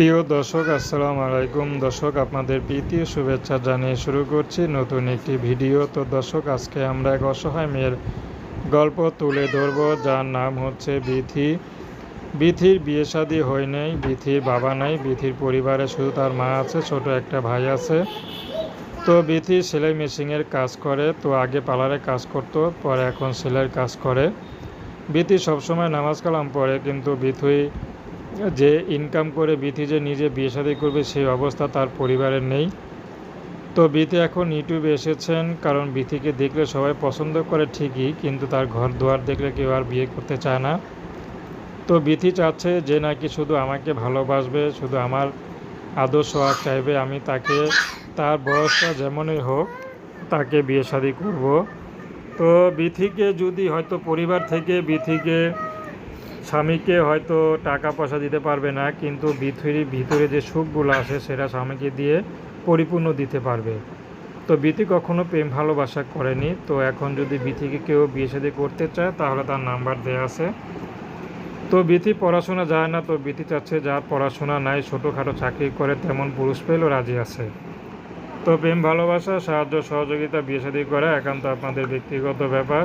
প্রিয় দর্শক, আসসালামু আলাইকুম। দর্শক, আপনাদের প্রীতি শুভেচ্ছা জানিয়ে শুরু করছি নতুন একটি ভিডিও। তো দর্শক, আজকে আমরা এক অসহায় মেয়ের গল্প তুলে ধরব, যার নাম হচ্ছে বিথি। বিথির বিয়ে শাদী হয় নাই, বিথির বাবা নাই, বিথির পরিবারে শুধু তার মা আছে, ছোট একটা ভাই আছে। তো বিথি সেলাই মেশিনের কাজ করে, তো আগে পার্লারে কাজ করতো, পরে এখন সেলাইয়ের কাজ করে। বিথি সবসময় নামাজ কালাম পড়ে, কিন্তু বিথুই যে ইনকাম করে বিথি যে নিজে বিয়ে শাদী করবে সেই অবস্থা তার পরিবারের নেই। তো বিথি এখন ইউটিউবে এসেছেন, কারণ বিথিকে দেখলে সবাই পছন্দ করে ঠিকই, কিন্তু তার ঘর দুয়ার দেখলে কেউ আর বিয়ে করতে চায় না। তো বিথি চাচ্ছে যে নাকি শুধু আমাকে ভালোবাসবে, শুধু আমার আদর্শ আর চাইবে আমি তাকে, তার বয়সটা যেমনই হোক তাকে বিয়ে শাদী করব। তো বিথিকে যদি হয়তো পরিবার থেকে বিথিকে স্বামীকে হয়তো টাকা পয়সা দিতে পারবে না, কিন্তু ভিতরে ভিতরে যে সুখগুলো আছে, সেটা স্বামীকে দিয়ে পরিপূর্ণ দিতে পারবে। তো বিথি কখনো প্রেম ভালোবাসা করেনি। তো এখন যদি বিথিকে কেউ বিয়ে শাদী করতে চায়, তাহলে তার নাম্বার দেওয়া আছে। তো বিথি পড়াশোনা যায় না, তো বিথি চাচ্ছে যার পড়াশোনা নাই, ছোটোখাটো চাকরি করে তেমন পুরুষ পেলেও রাজি আছে। তো প্রেম ভালোবাসা, সাহায্য, সহযোগিতা, বিয়ে শাদী করা একান্ত আপনাদের ব্যক্তিগত ব্যাপার।